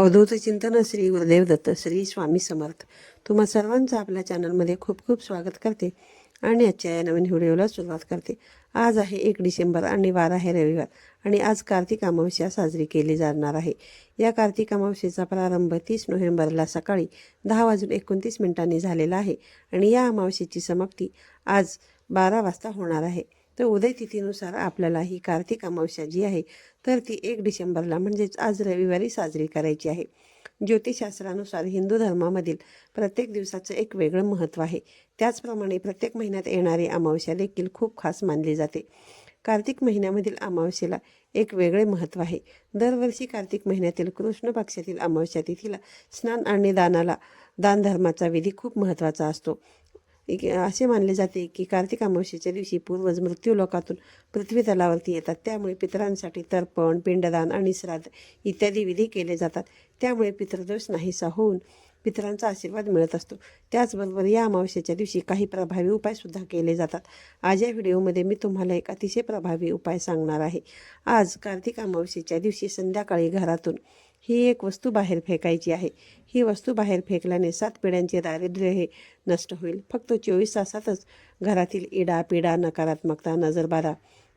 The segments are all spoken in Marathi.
अवधूत चिंतन श्री गुरुदेव दत्त श्री स्वामी समर्थ. तुम्हा सर्वांचं आपल्या चॅनलमध्ये खूप खूप स्वागत करते आणि आजच्या या नवीन व्हिडिओला सुरुवात करते. आज आहे एक डिसेंबर आणि वार आहे रविवार आणि आज कार्तिक अमावस्या साजरी केली जाणार आहे. या कार्तिक अमावस्येचा प्रारंभ तीस नोव्हेंबरला सकाळी दहा वाजून एकोणतीस मिनिटांनी झालेला आहे आणि या अमावस्येची समाप्ती आज बारा वाजता होणार आहे. तर उदय तिथीनुसार आपल्याला ही कार्तिक अमावस्या जी आहे तर ती एक डिसेंबरला म्हणजेच आज रविवारी साजरी करायची आहे. ज्योतिषशास्त्रानुसार हिंदू धर्मामधील प्रत्येक दिवसाचं एक वेगळं महत्त्व आहे. त्याचप्रमाणे प्रत्येक महिन्यात येणारी अमावस्या देखील खूप खास मानली जाते. कार्तिक महिन्यामधील अमावस्येला एक वेगळे महत्त्व आहे. दरवर्षी कार्तिक महिन्यातील कृष्ण पक्षातील अमावस्या तिथीला स्नान आणि दानाला दानधर्माचा विधी खूप महत्त्वाचा असतो. एक- असे मानले जाते की कार्तिक अमावस्येच्या दिवशी पूर्वज मृत्यू लोकातून पृथ्वी तलावरती येतात. त्यामुळे पितरांसाठी तर्पण पिंडदान आणि श्राद्ध इत्यादी विधी केले जातात. त्यामुळे पितृदोष नाहीसा होऊन पितरांचा आशीर्वाद मिळत असतो. त्याचबरोबर या अमावस्येच्या दिवशी काही प्रभावी उपायसुद्धा केले जातात. आज या व्हिडिओमध्ये मी तुम्हाला एक अतिशय प्रभावी उपाय सांगणार आहे. आज कार्तिक अमावस्येच्या दिवशी संध्याकाळी घरातून ही एक वस्तू बाहेर फेकायची आहे. ही वस्तू बाहेर फेकल्याने सात पिढ्यांचे दारिद्र्य हे नष्ट होईल. फक्त चोवीस तासातच घरातील इडा पिडा नकारात्मकता नजरबारा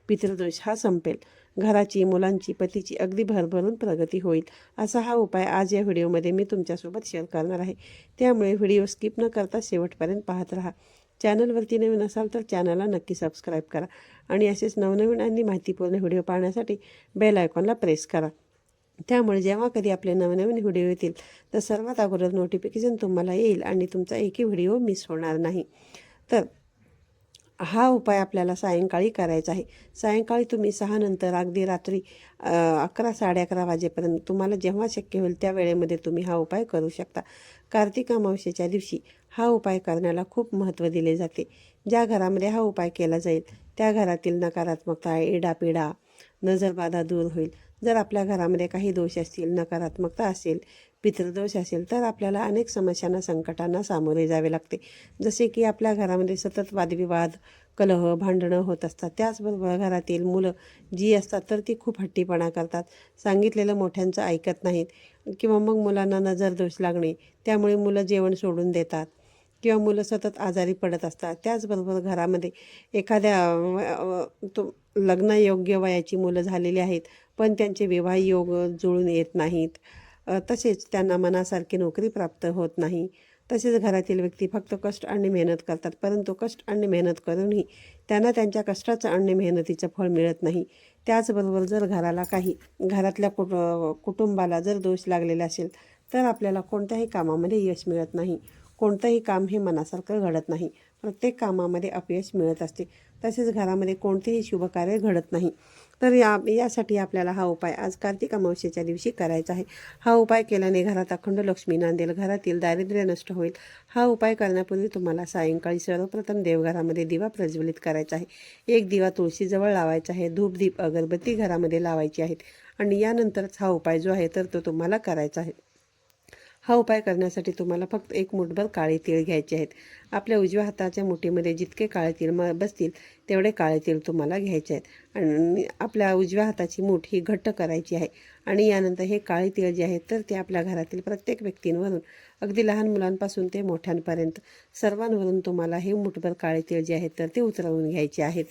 पितृदोष हा संपेल. घराची मुलांची पतीची अगदी भरभरून प्रगती होईल असा हा उपाय आज या व्हिडिओमध्ये मी तुमच्यासोबत शेअर करणार आहे. त्यामुळे व्हिडिओ स्किप न करता शेवटपर्यंत पाहत राहा. चॅनलवरती नवीन असाल तर चॅनलला नक्की सबस्क्राईब करा आणि असेच नवनवीन आणि माहितीपूर्ण व्हिडिओ पाहण्यासाठी बेल आयकॉनला प्रेस करा. त्यामुळे जेव्हा कधी आपले नवनवीन व्हिडिओ येतील तर सर्वात अगोदर नोटिफिकेशन तुम्हाला येईल आणि तुमचा एकही व्हिडिओ मिस होणार नाही. तर हा उपाय आपल्याला सायंकाळी करायचा आहे. सायंकाळी तुम्ही सहानंतर अगदी रात्री अकरा साडे अकरा वाजेपर्यंत तुम्हाला जेव्हा शक्य होईल त्या वेळेमध्ये तुम्ही हा उपाय करू शकता. कार्तिक अमावस्येच्या दिवशी हा उपाय करण्याला खूप महत्त्व दिले जाते. ज्या घरामध्ये हा उपाय केला जाईल त्या घरातील नकारात्मकता इडापिडा नजरबाधा दूर होईल. जर आपल्या घरामध्ये काही दोष असतील नकारात्मकता असेल पितृदोष असेल तर आपल्याला अनेक समस्यांना संकटांना सामोरे जावे लागते. जसे की आपल्या घरामध्ये सतत वादविवाद कलह भांडणं होत असतात. त्याचबरोबर घरातील मुलं जी असतात तर ती खूप हट्टीपणा करतात. सांगितलेलं मोठ्यांचं ऐकत नाहीत किंवा मग मुलांना नजरदोष लागणे त्यामुळे मुलं जेवण सोडून देतात किंवा मुलं सतत आजारी पडत असतात. त्याचबरोबर घरामध्ये एखाद्या तो लग्न योग्य वयाची मुलं झालेली आहेत. पण त्यांचे विवाह योग जुळून येत नाहीत. तसेच त्यांना मनासारखी नोकरी प्राप्त होत नाही. तसेच घरातील व्यक्ती फक्त कष्ट आणि मेहनत करतात परंतु कष्ट आणि मेहनत करूनही त्यांना त्यांच्या कष्टाचं आणि मेहनतीचं फळ मिळत नाही. त्याचबरोबर जर घराला काही घरातल्या कुट कुटुंबाला जर दोष लागलेला असेल तर आपल्याला कोणत्याही कामामध्ये यश मिळत नाही. कोणतंही काम हे मनासारखं घडत नाही. प्रत्येक कामामध्ये अपयश मिळत असते. तसेच घरामध्ये कोणतेही शुभकार्य घडत नाही. तर या यासाठी आपल्याला हा उपाय आज कार्तिक अमावस्येच्या दिवशी करायचा आहे. हा उपाय केल्याने घरात अखंड लक्ष्मी नांदेल घरातील दारिद्र्य नष्ट होईल. हा उपाय करण्यापूर्वी तुम्हाला सायंकाळी सर्वप्रथम देवघरामध्ये दिवा प्रज्वलित करायचा आहे. एक दिवा तुळशीजवळ लावायचा आहे. धूपदीप अगरबत्ती घरामध्ये लावायची आहेत. आणि यानंतरच हा उपाय जो आहे तर तो तुम्हाला करायचा आहे. हा उपाय करण्यासाठी तुम्हाला फक्त एक मुठभर काळे तीळ घ्यायचे आहेत. आपल्या उजव्या हाताच्या मुठीमध्ये जितके काळे तीळ म बसतील तेवढे काळे तीळ तुम्हाला घ्यायचे आहेत. आणि आपल्या उजव्या हाताची मूठ ही घट्ट करायची आहे. आणि यानंतर हे काळे तीळ जे आहेत तर ते आपल्या घरातील प्रत्येक व्यक्तींवरून अगदी लहान मुलांपासून ते मोठ्यांपर्यंत सर्वांवरून तुम्हाला हे मुठभर काळे तीळ जे आहेत तर ते उतरवून घ्यायचे आहेत.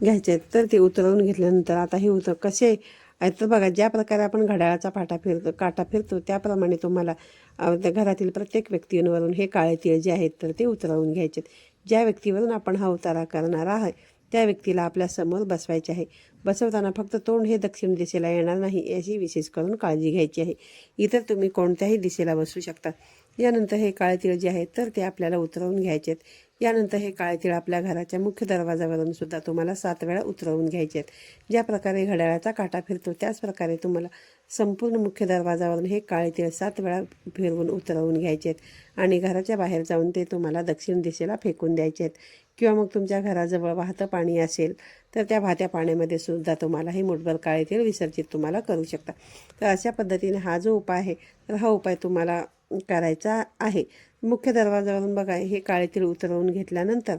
घ्यायचे आहेत. तर ते उतरवून घेतल्यानंतर आता हे उतर कसे तर बघा ज्या प्रकारे आपण घड्याळाचा फाटा फिरतो काटा फिरतो त्याप्रमाणे तुम्हाला त्या घरातील प्रत्येक व्यक्तींवरून हे काळे तीळ जे आहेत तर ते उतरवून घ्यायचे आहेत ज्या व्यक्तीवरून आपण हा उतारा करणार आहे त्या व्यक्तीला आपल्यासमोर बसवायचे आहे. बसवताना फक्त तोंड हे दक्षिण दिशेला येणार नाही याची विशेष करून काळजी घ्यायची आहे. इतर तुम्ही कोणत्याही दिशेला बसू शकता. यानंतर हे काळे तीळ जे आहेत तर ते आपल्याला उतरवून घ्यायचे आहेत यानंतर हे काळे तीळ आपल्या घराच्या मुख्य दरवाजावरून सुद्धा तुम्हाला सात वेळा उतरवून घ्यायचे आहेत ज्या प्रकारे घड्याळाचा काटा फिरतो त्याच प्रकारे तुम्हाला संपूर्ण मुख्य दरवाजावरून हे काळे तीळ सात वेळा फिरवून उतरवून घ्यायचे आहेत आणि घराच्या बाहेर जाऊन ते तुम्हाला दक्षिण दिशेला फेकून द्यायचे आहेत किंवा मग तुमच्या घराजवळ वाहतं पाणी असेल तर त्या वाहत्या पाण्यामध्ये सुद्धा तुम्हाला हे मुठभर काळे तेल विसर्जित तुम्हाला करू शकता. तर अशा पद्धतीने हा जो उपाय आहे तर हा उपाय तुम्हाला करायचा आहे. मुख्य दरवाजावरून बघा हे काळे तीळ उतरवून घेतल्यानंतर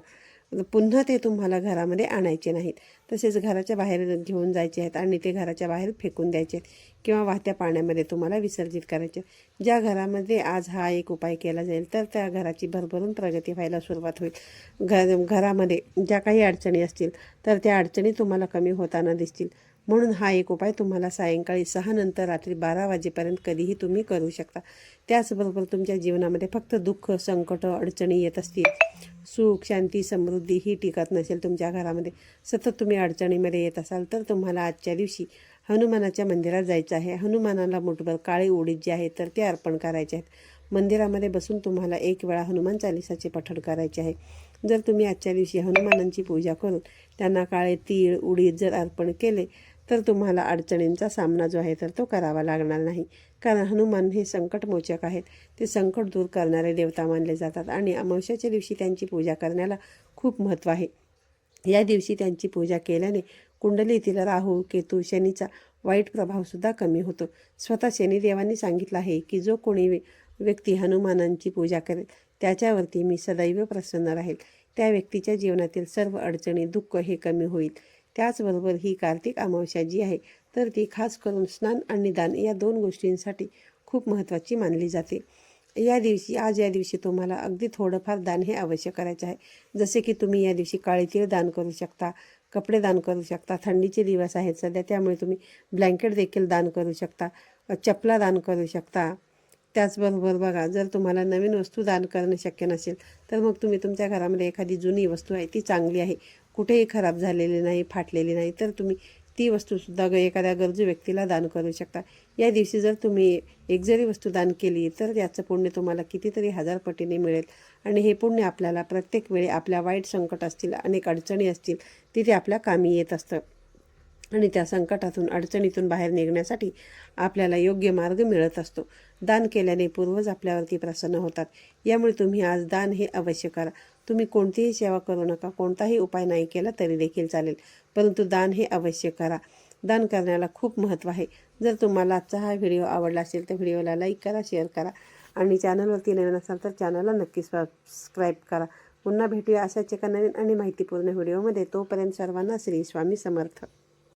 पुन्हा ते तुम्हाला घरामध्ये आणायचे नाहीत. तसेच घराच्या बाहेर घेऊन जायचे आहेत आणि ते घराच्या बाहेर फेकून द्यायचे आहेत किंवा वाहत्या पाण्यामध्ये तुम्हाला विसर्जित करायचे आहेत. ज्या घरामध्ये आज हा एक उपाय केला जाईल तर त्या घराची भरभरून प्रगती व्हायला सुरुवात होईल. घर घरामध्ये ज्या काही अडचणी असतील तर त्या अडचणी तुम्हाला कमी होताना दिसतील. म्हणून हा एक उपाय तुम्हाला सायंकाळी सहा नंतर रात्री बारा वाजेपर्यंत कधीही तुम्ही करू शकता. त्याचबरोबर तुमच्या जीवनामध्ये फक्त दुःख संकट अडचणी येत असतील. सुख शांती समृद्धी ही टिकत नसेल तुमच्या घरामध्ये. सतत तुम्ही अडचणीमध्ये येत असाल तर तुम्हाला आजच्या दिवशी हनुमानाच्या मंदिरात जायचं आहे. हनुमानाला मुठभर काळे उडीद जे आहे तर ते अर्पण करायचे आहेत. मंदिरामध्ये बसून तुम्हाला एक वेळा हनुमान चालिसाचे पठण करायचे आहे. जर तुम्ही आजच्या दिवशी हनुमानांची पूजा करून त्यांना काळे तीळ उडीद जर अर्पण केले तर तुम्हाला अडचणींचा सामना जो आहे तर तो करावा लागणार नाही. कारण हनुमान हे संकटमोचक आहेत. ते संकट दूर करणारे देवता मानले जातात आणि अमावस्याच्या दिवशी त्यांची पूजा करण्याला खूप महत्त्व आहे. या दिवशी त्यांची पूजा केल्याने कुंडलीतील राहू केतू शनीचा वाईट प्रभावसुद्धा कमी होतो. स्वतः शनिदेवांनी सांगितलं आहे की जो कोणी व्यक्ती हनुमानांची पूजा करेल त्याच्यावरती मी सदैव प्रसन्न राहील. त्या व्यक्तीच्या जीवनातील सर्व अडचणी दुःख हे कमी होईल. त्याचबरोबर ही कार्तिक अमावस्या जी आहे तर ती खास करून स्नान आणि दान या दोन गोष्टींसाठी खूप महत्त्वाची मानली जाते. या दिवशी आज या दिवशी तुम्हाला अगदी थोडंफार दान हे अवश्य करायचे आहे. जसे की तुम्ही या दिवशी काळी तीळ दान करू शकता कपडे दान करू शकता थंडीचे दिवस आहेत सध्या त्यामुळे तुम्ही ब्लँकेट देखील दान करू शकता चपला दान करू शकता. त्याचबरोबर बघा जर तुम्हाला नवीन वस्तू दान करणं शक्य नसेल तर मग तुम्ही तुमच्या घरामध्ये एखादी जुनी वस्तू आहे ती चांगली आहे. कुठेही खराब झालेली नाही फाटलेली नाही तर तुम्ही ती वस्तूसुद्धा ग एखाद्या गरजू व्यक्तीला दान करू शकता. या दिवशी जर तुम्ही एक जरी वस्तू दान केली तर याचं पुण्य तुम्हाला कितीतरी हजार पटीने मिळेल. आणि हे पुण्य आपल्याला प्रत्येक वेळी आपल्या वाईट संकट असतील अनेक अडचणी असतील तिथे आपल्या कामी येत असतं. आणि त्या संकटातून अडचणीतून बाहेर निघण्यासाठी आपल्याला योग्य मार्ग मिळत असतो. दान केल्याने पूर्वज आपल्यावरती प्रसन्न होतात. यामुळे तुम्ही आज दान हे अवश्य करा. तुम्ही कोणतीही सेवा करू नका. कोणताही उपाय नाही केला तरी देखील चालेल. परंतु दान हे अवश्य करा. दान करण्याला खूप महत्त्व आहे. जर तुम्हाला आजचा हा व्हिडिओ आवडला असेल तर व्हिडिओला लाईक करा शेअर करा आणि चॅनलवरती नवीन असाल तर चॅनलला नक्की सबस्क्राईब करा. पुन्हा भेटूया अशाच एका नवीन आणि माहितीपूर्ण व्हिडिओमध्ये. तोपर्यंत सर्वांना श्री स्वामी समर्थ.